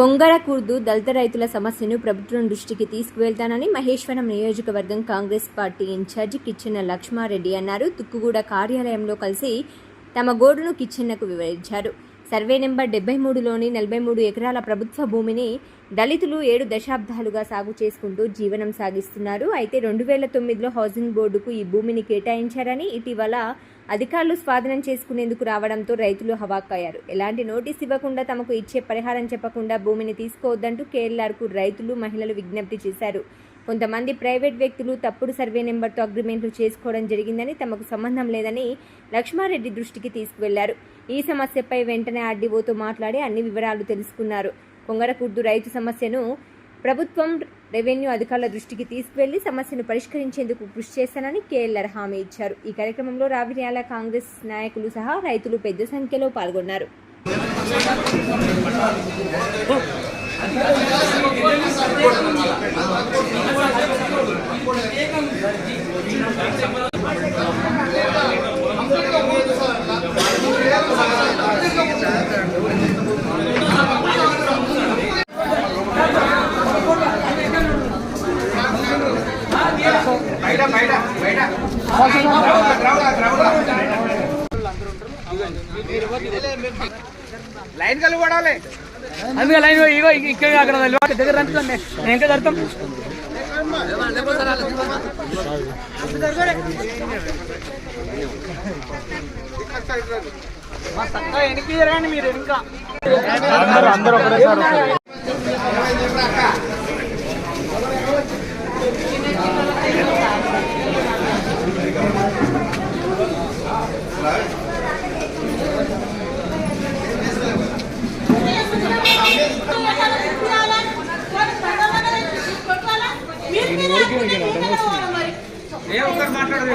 కొంగర కుర్దు దళిత రైతుల సమస్యను ప్రభుత్వం దృష్టికి తీసుకువెళ్తానని మహేశ్వరం నియోజకవర్గం కాంగ్రెస్ పార్టీ ఇన్ఛార్జి కిచ్చెన్న లక్ష్మారెడ్డి అన్నారు. తుక్కుగూడ కార్యాలయంలో కలిసి తమ గోడును కిచ్చెన్నకు వివరించారు. సర్వే నెంబర్ డెబ్బై మూడులోని నలభై మూడు ఎకరాల ప్రభుత్వ భూమిని దళితులు ఏడు దశాబ్దాలుగా సాగు చేసుకుంటూ జీవనం సాగిస్తున్నారు. అయితే రెండు వేల తొమ్మిదిలో హౌసింగ్ బోర్డుకు ఈ భూమిని కేటాయించారని ఇటీవల అధికారులు స్వాధీనం చేసుకునేందుకు రావడంతో రైతులు హవాక్కయ్యారు ఎలాంటి నోటీస్ ఇవ్వకుండా తమకు ఇచ్చే పరిహారం చెప్పకుండా భూమిని తీసుకోవద్దంటూ కేఎల్ఆర్కు రైతులు మహిళలు విజ్ఞప్తి చేశారు. కొంతమంది ప్రైవేట్ వ్యక్తులు తప్పుడు సర్వే నెంబర్తో అగ్రిమెంట్లు చేసుకోవడం జరిగిందని తమకు సంబంధం లేదని లక్ష్మారెడ్డి దృష్టికి తీసుకువెళ్ళారు. ఈ సమస్యపై వెంటనే ఆర్డీఓతో మాట్లాడి అన్ని వివరాలు తెలుసుకున్నారు. కొంగరకుర్దు రైతు సమస్యను ప్రభుత్వం రెవెన్యూ అధికారుల దృష్టికి తీసుకువెళ్ళి సమస్యను పరిష్కరించేందుకు కృషి చేస్తానని కేఎల్ఆర్ హామీ ఇచ్చారు. ఈ కార్యక్రమంలో రావిర్యాల కాంగ్రెస్ నాయకులు సహా రైతులు పెద్ద సంఖ్యలో పాల్గొన్నారు. లైన్ కలిగి పడాలి. అందుకే లైన్ ఇగో ఇక్కడ అక్కడ దగ్గర రండి. నేను ఇంకా జరుగుతాం అందరూ జరగండి మీరు ఇంకా ఏ ఒక్కరు మాట్లాడదు.